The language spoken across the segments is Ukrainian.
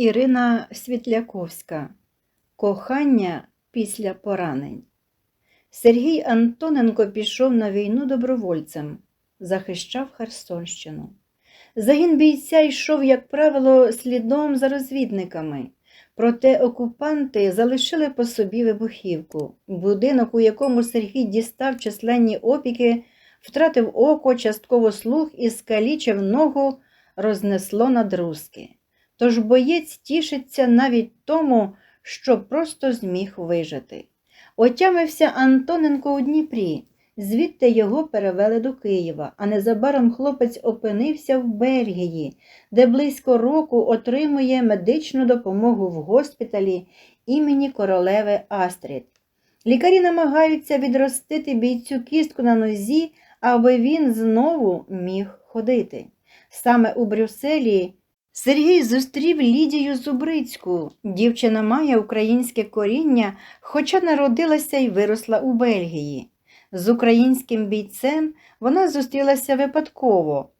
Ірина Світляковська Кохання після поранень. Сергій Антоненко пішов на війну добровольцем, захищав Херсонщину. Загін бійця йшов, як правило, слідом за розвідниками. Проте окупанти залишили по собі вибухівку. Будинок, у якому Сергій дістав численні опіки, втратив око, частково слух і скалічив ногу, рознесло на друзки. Тож боєць тішиться навіть тому, що просто зміг вижити. Отямився Антоненко у Дніпрі, звідти його перевели до Києва, а незабаром хлопець опинився в Бельгії, де близько року отримує медичну допомогу в госпіталі імені королеви Астрід. Лікарі намагаються відростити бійцю кістку на нозі, аби він знову міг ходити. Саме у Брюсселі Сергій зустрів Лідію Зубрицьку. Дівчина має українське коріння, хоча народилася і виросла у Бельгії. З українським бійцем вона зустрілася випадково.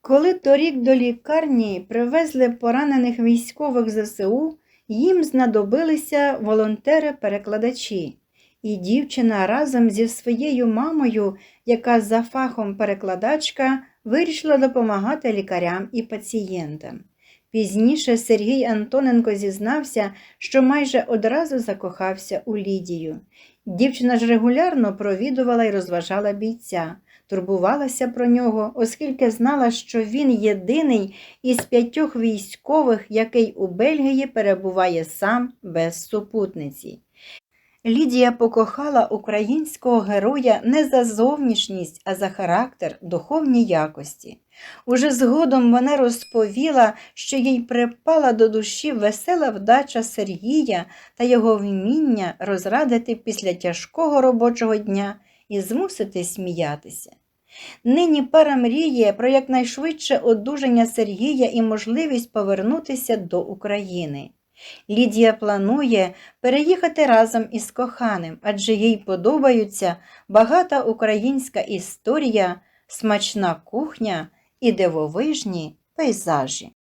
Коли торік до лікарні привезли поранених військових ЗСУ, їм знадобилися волонтери-перекладачі. І дівчина разом зі своєю мамою, яка за фахом перекладачка, вирішила допомагати лікарям і пацієнтам. Пізніше Сергій Антоненко зізнався, що майже одразу закохався у Лідію. Дівчина ж регулярно провідувала і розважала бійця, турбувалася про нього, оскільки знала, що він єдиний із п'ятьох військових, який у Бельгії перебуває сам без супутниці. Лідія покохала українського героя не за зовнішність, а за характер, духовні якості. Уже згодом вона розповіла, що їй припала до душі весела вдача Сергія та його вміння розрадити після тяжкого робочого дня і змусити сміятися. Нині пара мріє про якнайшвидше одужання Сергія і можливість повернутися до України. Лідія планує переїхати разом із коханим, адже їй подобаються багата українська історія, смачна кухня і дивовижні пейзажі.